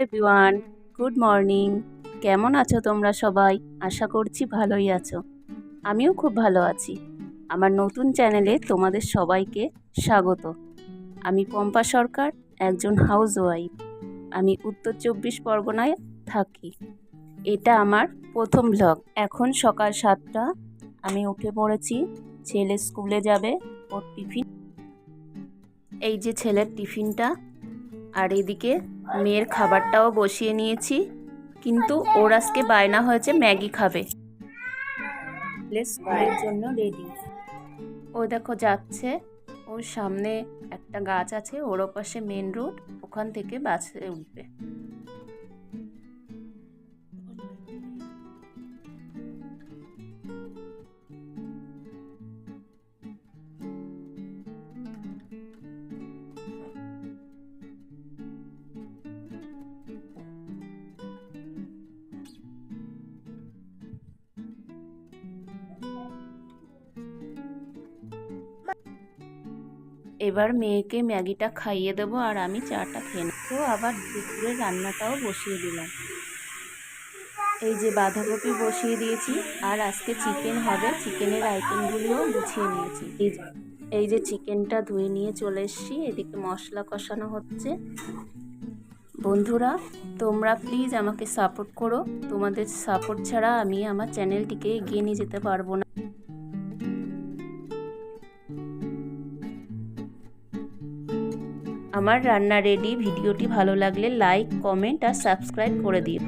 Everyone good morning কেমন আছো তোমরা সবাই? আশা করছি ভালোই আছো। আমিও খুব ভালো আছি। আমার নতুন চ্যানেলে তোমাদের সবাইকে স্বাগত। আমি পম্পা সরকার, একজন হাউস ওয়াইফ আমি উত্তর চব্বিশ পরগনায় থাকি। এটা আমার প্রথম ব্লগ এখন সকাল সাতটা। আমি উঠে পড়েছি। ছেলে স্কুলে যাবে। ওর টিফিন এই যে ছেলের টিফিনটা আর এদিকে মেয়ের খাবারটাও বসিয়ে নিয়েছি। কিন্তু ওর আজকে বায়না হয়েছে ম্যাগি খাবে। স্কুলের জন্য রেডি ও দেখো যাচ্ছে। ওর সামনে একটা গাছ আছে ওর পাশে মেন রোড ওখান থেকে বাসে উঠবে। এবার মেয়েকে ম্যাগিটা খাইয়ে দেবো আর আমি চাটা খেয়ে নেব। তো আবার দুপুরের রান্নাটাও বসিয়ে দিলাম। এই যে বাঁধাকপি বসিয়ে দিয়েছি আর আজকে চিকেন হবে। চিকেনের আইটেমগুলিও গুছিয়ে নিয়েছি। এই যে চিকেনটা ধুয়ে নিয়ে চলে এসেছি। এদিকে মশলা কষানো হচ্ছে। বন্ধুরা, তোমরা প্লিজ আমাকে সাপোর্ট করো। তোমাদের সাপোর্ট ছাড়া আমি আমার চ্যানেলটিকে এগিয়ে নিয়ে যেতে পারব না। আমার রান্না রেডি ভিডিওটি ভালো লাগলে লাইক কমেন্ট আর সাবস্ক্রাইব করে দিও